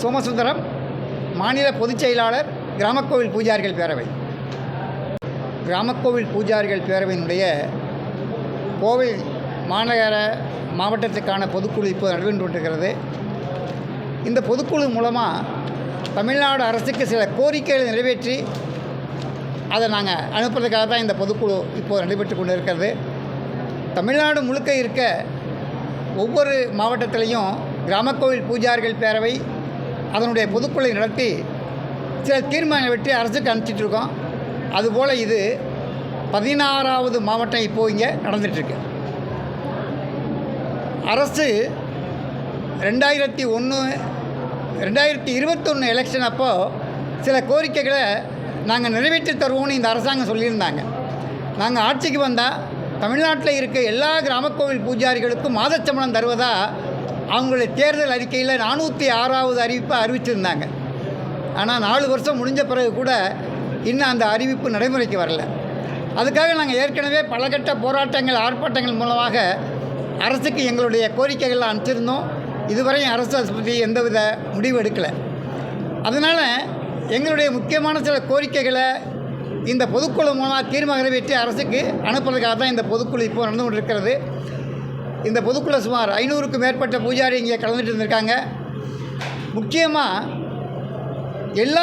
சோமசுந்தரம் மாநில பொதுச் செயலாளர் கிராமக்கோவில் பூஜாரிகள் பேரவை. கிராமக்கோவில் பூஜாரிகள் பேரவையினுடைய கோவை மாநகர மாவட்டத்துக்கான பொதுக்குழு இப்போது நடைபெற்று கொண்டிருக்கிறது. இந்த பொதுக்குழு மூலமாக தமிழ்நாடு அரசுக்கு சில கோரிக்கைகளை நிறைவேற்றி அதை நாங்கள் அனுப்புறதுக்காக தான் இந்த பொதுக்குழு இப்போது நடைபெற்று கொண்டு இருக்கிறது தமிழ்நாடு முழுக்க இருக்க ஒவ்வொரு மாவட்டத்திலையும் கிராமக்கோவில் பூஜாரிகள் பேரவை அதனுடைய பொதுக்குழுவை நடத்தி சில தீர்மானம் வெற்றி அரசுக்கு அனுப்பிச்சிட்டு இருக்கோம் அதுபோல் இது பதினாறாவது மாவட்டம் இப்போது இங்கே நடந்துகிட்ருக்கு அரசு ரெண்டாயிரத்தி ஒன்று ரெண்டாயிரத்தி இருபத்தொன்று எலெக்ஷன் அப்போது சில கோரிக்கைகளை நாங்கள் நிறைவேற்றி தருவோம்னு இந்த அரசாங்கம் சொல்லியிருந்தாங்க. நாங்கள் ஆட்சிக்கு வந்தால் தமிழ்நாட்டில் இருக்க எல்லா கிராமக்கோவில் பூஜாரிகளுக்கும் மாதச்சம்பளம் தருவதாக அவங்களுடைய தேர்தல் அறிக்கையில் நானூற்றி ஆறாவது அறிவிப்பை அறிவிச்சிருந்தாங்க. ஆனால் நாலு வருஷம் முடிஞ்ச பிறகு கூட இன்னும் அந்த அறிவிப்பு நடைமுறைக்கு வரல. அதுக்காக நாங்கள் ஏற்கனவே பலகட்ட போராட்டங்கள் ஆர்ப்பாட்டங்கள் மூலமாக அரசுக்கு எங்களுடைய கோரிக்கைகளை அனுப்பிச்சிருந்தோம். இதுவரையும் அரசு அதை பற்றி எந்தவித முடிவு எடுக்கலை. அதனால் எங்களுடைய முக்கியமான சில கோரிக்கைகளை இந்த பொதுக்குழு மூலமாக தீர்மானம் நிறைவேற்றி அரசுக்கு அனுப்புறதுக்காக தான் இந்த பொதுக்குழு இப்போ நடந்து கொண்டிருக்கிறது. இந்த பொதுக்குழு சுமார் ஐநூறுக்கும் மேற்பட்ட பூஜாரி இங்கே கலந்துட்டு இருந்திருக்காங்க. முக்கியமாக எல்லா